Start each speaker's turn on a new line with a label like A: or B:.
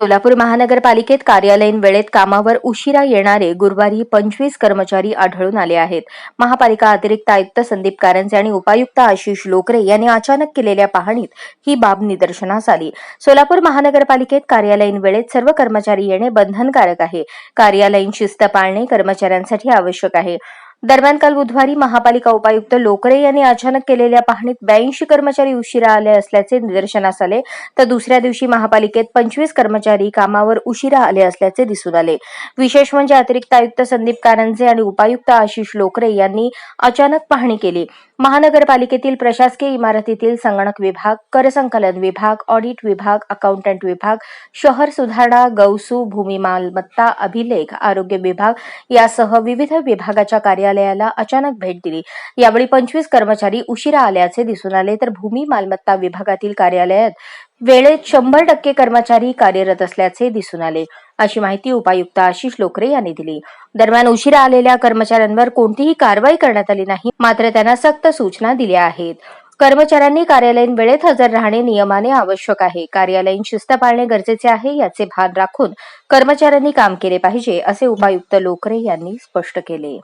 A: सोलापूर महानगरपालिकेत कार्यालयीन वेळेत कामावर उशिरा येणारे गुरुवारी पंचवीस कर्मचारी आढळून आले आहेत. महापालिका अतिरिक्त आयुक्त संदीप कारंजे आणि उपायुक्त आशिष लोकरे यांनी अचानक केलेल्या पाहणीत ही बाब निदर्शनास आली. सोलापूर महानगरपालिकेत कार्यालयीन वेळेत सर्व कर्मचारी येणे बंधनकारक आहे. कार्यालयीन शिस्त पाळणे कर्मचाऱ्यांसाठी आवश्यक आहे. दरम्यान काल बुधवारी महापालिका उपायुक्त लोकरे यांनी अचानक केलेल्या पाहणीत ब्याऐंशी कर्मचारी उशिरा आले असल्याचे निदर्शनास आले. तर दुसऱ्या दिवशी महापालिकेत पंचवीस कर्मचारी कामावर उशिरा आले असल्याचे दिसून आले. विशेष म्हणजे अतिरिक्त आयुक्त संदीप कारंजे आणि उपायुक्त आशिष लोकरे यांनी अचानक पाहणी केली. महानगरपालिकेतील प्रशासकीय इमारतीतील संगणक विभाग कर संकलन विभाग ऑडिट विभाग अकाउंटंट विभाग शहर सुधारणा गौसू भूमी मालमत्ता अभिलेख आरोग्य विभाग यासह विविध विभागाच्या कार्यालयाला अचानक भेट दिली. यावेळी पंचवीस कर्मचारी उशिरा आल्याचे दिसून आले. तर भूमी मालमत्ता विभागातील कार्यालयात वेळेत शंभर टक्के कर्मचारी कार्यरत असल्याचे दिसून आले. अशी माहिती उपायुक्त आशिष लोकरे यांनी दिली. दरम्यान उशिरा आलेल्या कर्मचाऱ्यांवर कोणतीही कारवाई करण्यात आली नाही मात्र त्यांना सक्त सूचना दिल्या आहेत. कर्मचाऱ्यांनी कार्यालयीन वेळेत हजर राहणे नियमाने आवश्यक आहे. कार्यालयीन शिस्त पाळणे गरजेचे आहे याचे भान राखून कर्मचाऱ्यांनी काम केले पाहिजे असे उपायुक्त लोकरे यांनी स्पष्ट केले.